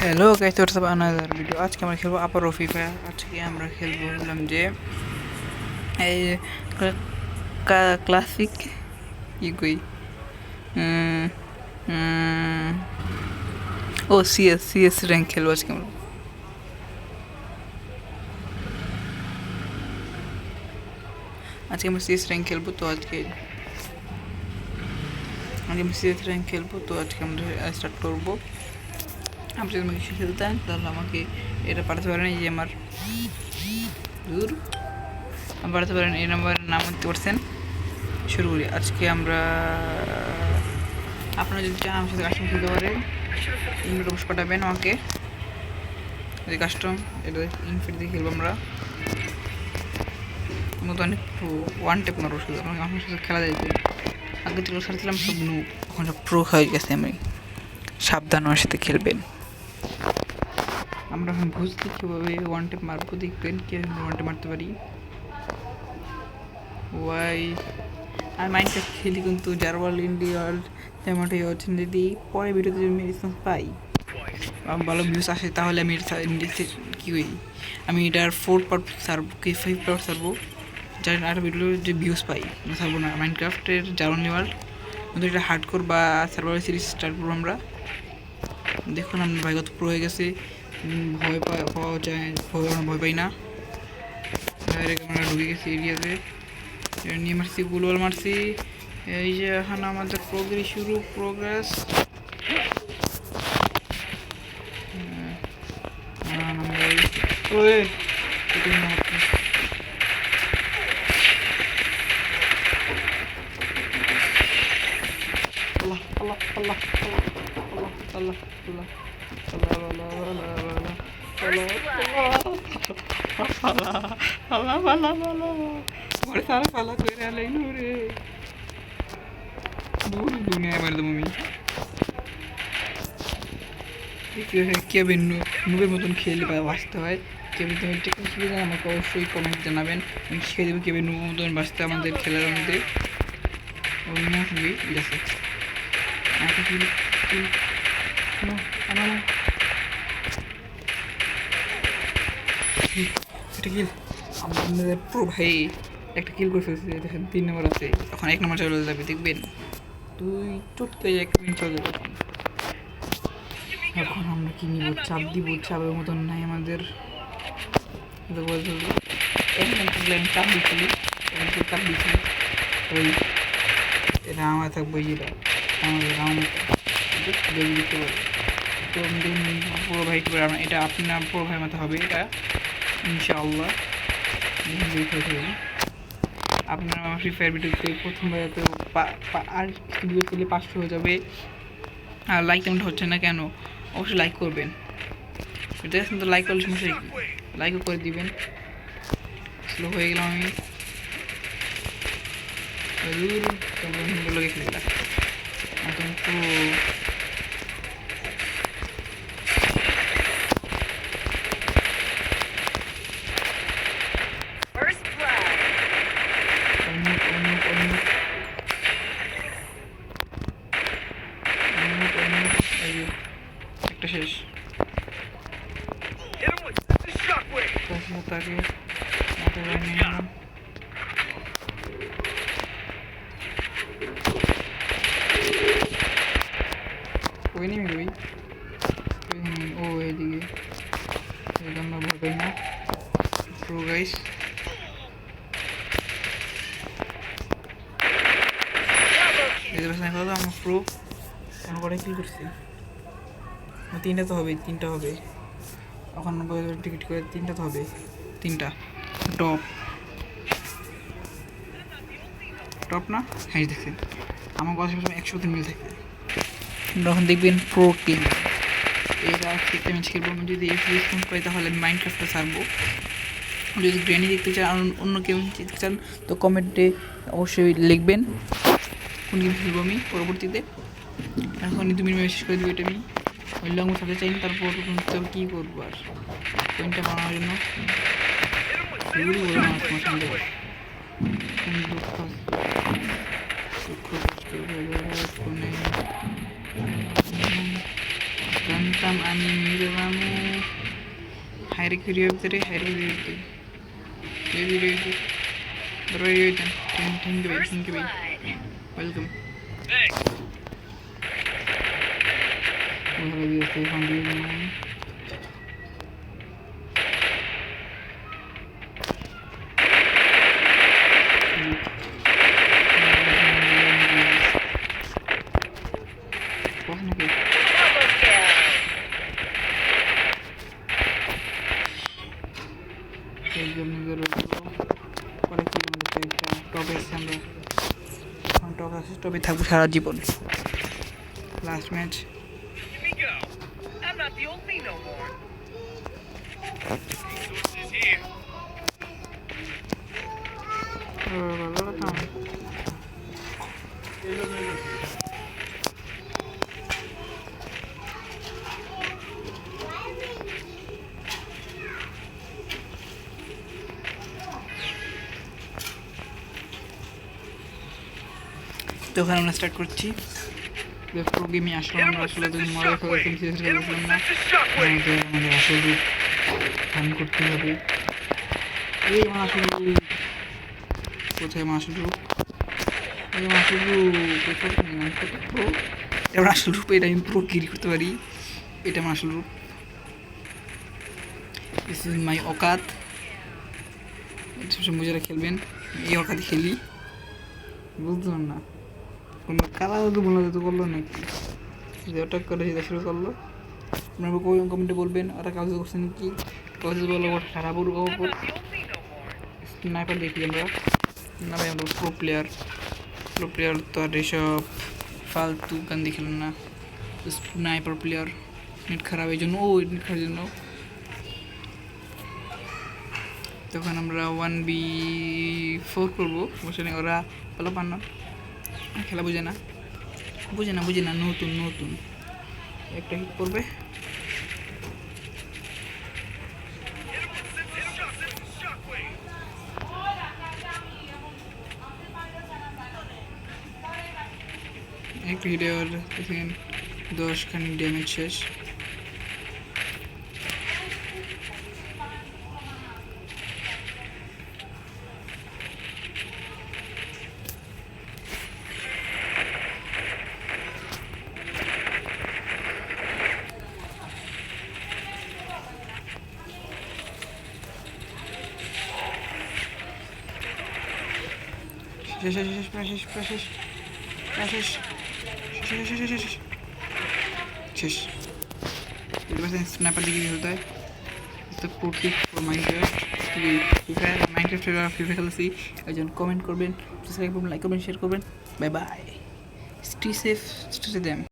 Hello guys what's up another video আজকে আমরা খেলব ফ্রি ফায়ার আজকে আমরা খেলব বললাম যে এই ক্লাসিক উম, ও সিএস সিএস র্যাঙ্ক খেলব আজকে আমরা। আজকে আমরা সিএস র্যাঙ্ক খেলব তো আজকে আজকে আমরা সিএস র্যাঙ্ক খেলব তো আজকে আমরা স্টার্ট করব। আপনি যদি আমাকে খেলতে দেন। তাহলে আমাকে এটা পাঠাতে পারেন, এই যে আমার দূর। পাঠাতে পারেন, এই নাম্বারের নাম দিতে পারছেন। শুরু করি। আজকে আমরা, আপনারা যদি চান আমার সাথে কাস্টম খেলতে পারেন। ইনভিট অবশ্য পাঠাবেন আমাকে। এই কাস্টম এটা ইনফিট দিয়ে খেলব আমরা। মতো অনেক ওয়ান টেপ মারবো শুধু। আমার সাথে খেলা যাইতে আগে যেগুলো ছাড়ছিলাম সব নু এখন সব প্রো হয়ে গেছে আমি। সাবধান আমার সাথে খেলবেন। আমরা এখন বুঝতে কীভাবে ওয়ান টেপ মারবো, দেখবেন কীভাবে ওয়ান টেপ মারতে পারি। ওয়াই আমি মাইন্ডটা খেলি কিন্তু জারওয়াল ইন্ডিয়াল তেমনটা হচ্ছে যদি পরে ভিডিওতে যদি রেসপন্স পাই ভালো ভিউস আসে, তাহলে আমি কী করি? আমি এটার ফোর পার্ট সারবো, কি ফাইভ পার্ট সারবো? যার আর ভিডিও যে ভিউস পাই সারবো না। মাইন্ড মাইনক্রাফটের জারওয়াল ওয়ার্ল্ড কিন্তু এটা হার্ড কোর বা সার্ভার সিরিজ স্টার্ট করব আমরা। দেখুন, আমার ভাইগত প্রো হয়ে গেছে। ভয় পাওয়া যায়, ভয় পাই না। ডাইরেক্ট আমরা ঢুকে গেছি এরিয়াতে নিয়ে মারছি গুলওয়াল মারছি। এই যে এখন আমাদের প্রোগ্রেস শুরু প্রোগ্রেস ওই, এটা নিয়ে মারছি। আল্লাহ আল্লাহ আল্লাহ আল্লাহ। নুবের মতন খেলে বাঁচতে হয় কেবে তুমি টেকনিক যান আমাকে অবশ্যই কমেন্ট জানাবেন আমি শিখে দেবো কেবে নুবের মতন বাঁচতে আমাদের খেলার মধ্যে হবে ঠিক আছে এটা কিল? আমাদের প্রো ভাই একটা কিল করে ফেলছে, দেখেন, তিন নম্বর আছে। এখন এক নম্বর চলে যাবে, দেখবেন? তুই চটকে এক মিনিট চলে যাবে এখন। আমরা কি নিব? চাপ দিব, চাপের মতন নাই আমাদের। চাপ দিচ্ছি একদম চাপ দিচ্ছি ওই এটা আমার থাকবে আমাদের আমার জলদি দিতে পারে তো আমি দেখুন পুরো ভাই কি আমার এটা আপনার পুরো ভাইয়ের মতো হবে, এটা ইনশাআল্লাহ। আপনার আমার ফ্রি ফায়ার ভিডিওতে প্রথমবার তো আর ভিডিও করলে পাঁচশো হয়ে যাবে। আর লাইক তেমনটা হচ্ছে না কেন? অবশ্যই লাইক করবেন। এটা কিন্তু লাইক করলে সমস্যা লাইকও করে দিবেন। স্লো হয়ে গেলাম আমি। লোকে খেলে। গেলাম মোটাকে মোটা নিয়ে নিলাম ওই নেই ওই ও এদিকে এটা আমরা ভাবে না প্রো গাইস এদের সাইকেল আমরা প্রো আমরা কটা কিল করছি তিনটা তো হবে তিনটা হবে এখন টিকিট করে তিনটা তো হবে তিনটা। টপ। টপ না? হ্যাঁ দেখছেন আমার কথা সবসময় একশো তিন মিল থাকে। তখন দেখবেন প্রো টিম এইটা একটা ম্যাচ খেলব আমি যদি এই রেসপন্স পাই তাহলে আমি মাইন্ড ক্রাফটটা ছাড়বো। যদি গ্র্যানি দেখতে চান, আর অন্য কেউ দেখতে চান, তো কমেন্টে অবশ্যই লিখবেন। কোন গেম খেলব আমি পরবর্তীতে? এখন তুমি মেসেজ করে দেবো এটা আমি। ওই লং সাথে চাই তারপর তোর কী করবো আর পয়েন্টটা বানানোর জন্য সেগুলি বলে না তোমার সঙ্গে জানতাম আমি নিরবামু হাইরে ঘুরিয়ে ভিতরে হাইরে ঘুরিয়ে ভিতরে ঘুরিয়ে ভিতরে দরবারে ওয়েলকাম জন্য ধরো পরে কি আমাদের একটা টপে থাকব সারা জীবন last match. Old me no more. ওখানে আমরা স্টার্ট করছি প্রো গেমে আমরা আসলে of মজা. করেছেন করেছিলাম with না. আমাদের আমাদের আসল ধারণ করতে হবে এই রূপ কোথায় রূপ এই pro? এটা আমার আসল রূপ এটা আমি পুরো গিরি করতে পারি এটা আমার আসল রূপ দিস ইজ মাই অকাত সবসময় মুজারা খেলবেন এই অকাতে খেলি বুঝলাম না কোনো কালা তো বলল তো করল নাকি? যে ওটা করে সেটা শুরু করল। আপনারা কমেন্টে বলবেন ওরা কাজ করছেন কি কাজ বলো me no more. স্নাইপার দেখি আমরা। না ভাই, আমরা প্রো প্লেয়ার প্রো প্লেয়ার তো আর এসব ফালতু গান দেখিলাম না। স্নাইপার প্লেয়ার নেট খারাপ এই জন্য ও নেট খারাপ জন্য। তখন আমরা ওয়ান বি ফোর করব। বসে ওরা ভালো পান না। খেলা বুঝে না। বুঝে না বুঝে না, নতুন নতুন। একটা হিট করবে. একটা হিটে ওর দশখানি ড্যামেজ শেষ। শেষ শেষ শেষ প্রায় শেষ শেষ শেষ শেষ শেষ হয় একজন কমেন্ট করবেন করবেন লাইক করবেন শেয়ার করবেন bye bye stay safe stay them